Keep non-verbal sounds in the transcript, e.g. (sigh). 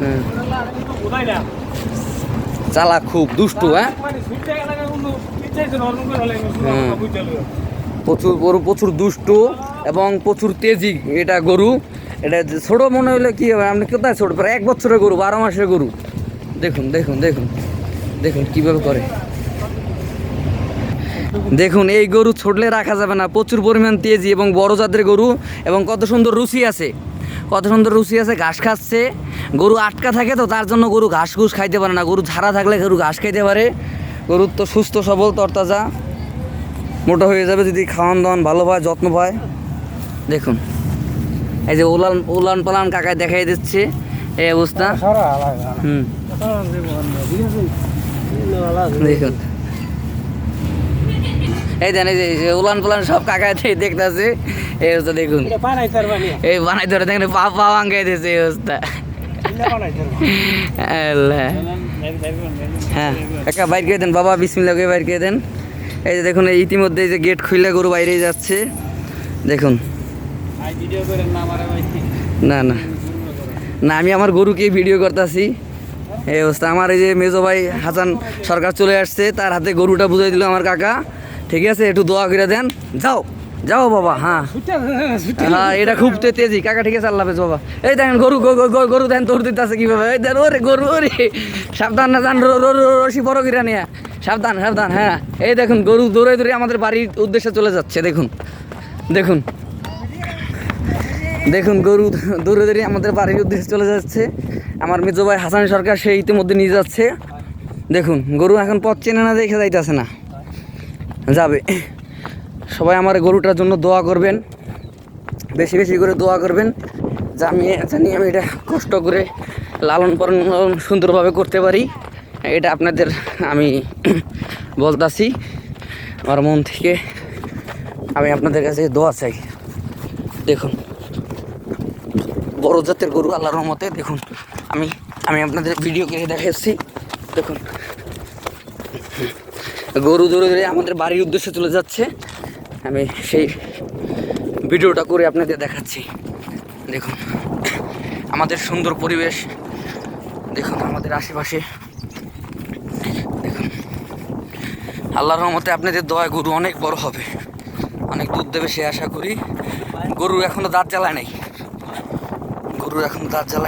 হুম। চালাক খুব দুষ্টু হ্যাঁ? প্রচুর গরু, প্রচুর দুষ্টু এবং প্রচুর তেজি এটা গরু। এটা ছোট মনে হলে কি হবে? আপনি কোথায় ছোট? প্রায় এক বছরের গরু, বারো মাসের গরু। দেখুন দেখুন দেখুন। দেখুন কীভাবে করে। দেখুন, এই গরু ছড়লে রাখা যাবে না। প্রচুর পরিমাণ তেজি এবং বড় জাতের গরু এবং কত সুন্দর রুচি আছে। কত সুন্দর রুচি আছে ঘাস খাচ্ছে। গরু আটকা থাকে তো তার জন্য গরু ঘাস ঘুষ খাইতে পারে না। গরু ঝাড়া থাকলে গরু ঘাস খাইতে পারে। গরুর তো সুস্থ সবল তরতাজা। মোটা হয়ে যাবে যদি খাওয়ান দাওয়ান ভালো পায় যত্ন পায়। দেখুন এই যে উলান উলান পালান কাকায় দেখাই দিচ্ছে। এই অবস্থা। হুম। দেখুন। এই দেন যে উলান পালান সব কাকায় দেখতেছে। এই অবস্থা দেখুন। এই বানাই ধরে দেখেন পা পা ভাঙ্গাই দিয়েছে এই অবস্থা। হ্যাঁ কাকা বাইর করে দেন বাবা বিসমিল্লা করে বাইর করে দেন। এই যে দেখুন এই ইতিমধ্যে যে গেট খুলে গরু বাইরে যাচ্ছে। দেখুন। না না না। আমি আমার গরুকে ভিডিও করতেছি। এই অবস্থা। আমার এই যে মেজো ভাই হাসান সরকার চলে আসছে তার হাতে গরুটা বুঝাই দিল আমার কাকা। ঠিক আছে একটু দোয়া করে দেন। যাও যাও বাবা হ্যাঁ। হ্যাঁ এটা খুব তে- তেজি। কাকা ঠিক আছে আল্লাহ বাবা। এই দেখেন গরু গরু দেন তোর দিতে আছে কীভাবে? এই দেন ওরে গরু ওরে। সাবধান না র- রশি বড় কিরা নিয়ে। সাবধান সাবধান হ্যাঁ। এই দেখুন গরু দৌড়ে দৌড়ে আমাদের বাড়ির উদ্দেশ্যে চলে যাচ্ছে দেখুন। দেখুন। দেখুন গরু দৌড়ে দৌড়ে আমাদের বাড়ির উদ্দেশ্যে চলে যাচ্ছে। আমার মেজো ভাই হাসান সরকার সে ইতিমধ্যে নিয়ে যাচ্ছে। দেখুন গরু এখন পথ চেনে না দেখে যাইতেছে না। যাবে। সবাই আমার গরুটার জন্য দোয়া করবেন। বেশি বেশি করে দোয়া করবেন। যে আমি জানি আমি এটা কষ্ট করে লালন পালন সুন্দরভাবে করতে পারি। এটা আপনাদের আমি (clears throat) বলতাছি। আমার মন থেকে আমি আপনাদের কাছে দোয়া চাই। দেখুন, বড় জাতের গরু আল্লাহর রহমতে দেখুন, আমি আমি আপনাদের ভিডিও করে দেখাচ্ছি। দেখুন। গরু ধরে ধরে আমাদের বাড়ির উদ্দেশ্যে চলে যাচ্ছে। আমি সেই ভিডিওটা করে আপনাদের দেখাচ্ছি। দেখুন, আমাদের সুন্দর পরিবেশ। দেখুন, আমাদের আশেপাশে। দেখুন, আল্লাহর রহমতে আপনাদের দয়া গরু অনেক বড় হবে। অনেক দুধ দেবে সে আশা করি। গরু এখনও দাঁত জ্বালায় নাই। গরু এখনও দাঁত জ্বালায়।